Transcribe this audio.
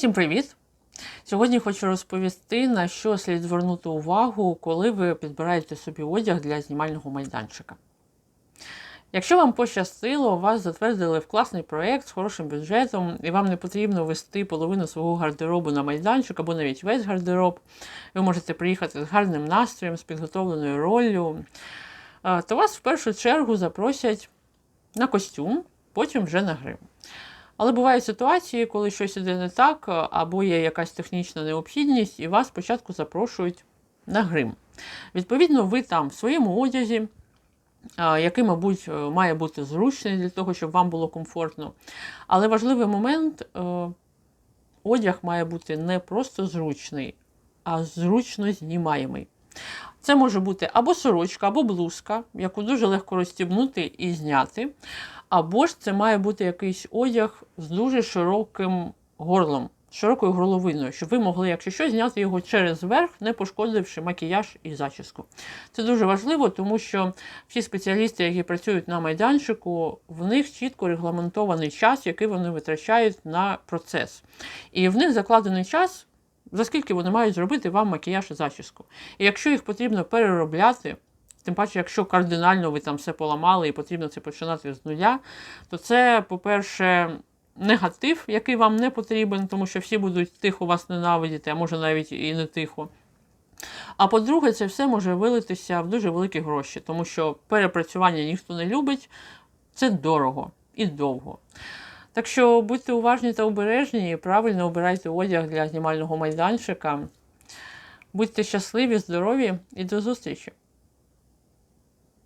Всім привіт! Сьогодні хочу розповісти, на що слід звернути увагу, коли ви підбираєте собі одяг для знімального майданчика. Якщо вам пощастило, вас затвердили в класний проєкт з хорошим бюджетом, і вам не потрібно вести половину свого гардеробу на майданчик або навіть весь гардероб, ви можете приїхати з гарним настроєм, з підготовленою роллю, е, то вас в першу чергу запросять на костюм, потім вже на грим. Але бувають ситуації, коли щось іде не так, або є якась технічна необхідність, і вас спочатку запрошують на грим. Відповідно, ви там в своєму одязі, який, мабуть, е, має бути зручний для того, щоб вам було комфортно. Але важливий момент е, одяг має бути не просто зручний, а зручно знімаємий. Це може бути або сорочка, або блузка, яку дуже легко розстібнути і зняти. Або ж це має бути якийсь одяг з дуже широким горлом, широкою горловиною, щоб ви могли, якщо що, зняти його через верх, не пошкодивши макіяж і зачіску. Це дуже важливо, тому що всі спеціалісти, які працюють на майданчику, в них чітко регламентований час, який вони витрачають на процес. І в них закладений час, за скільки вони мають зробити вам макіяж і зачіску. І якщо їх потрібно переробляти, Тим паче, якщо кардинально ви там все поламали і потрібно це починати з нуля, то це, по-перше, негатив, який вам не потрібен, тому що всі будуть тихо вас ненавидіти, а може навіть і не тихо. А по-друге, це все може вилитися в дуже великі гроші, тому що перепрацювання ніхто не любить, це дорого і довго. Так що будьте уважні та обережні правильно обирайте одяг для знімального майданчика. Будьте щасливі, здорові і до зустрічі!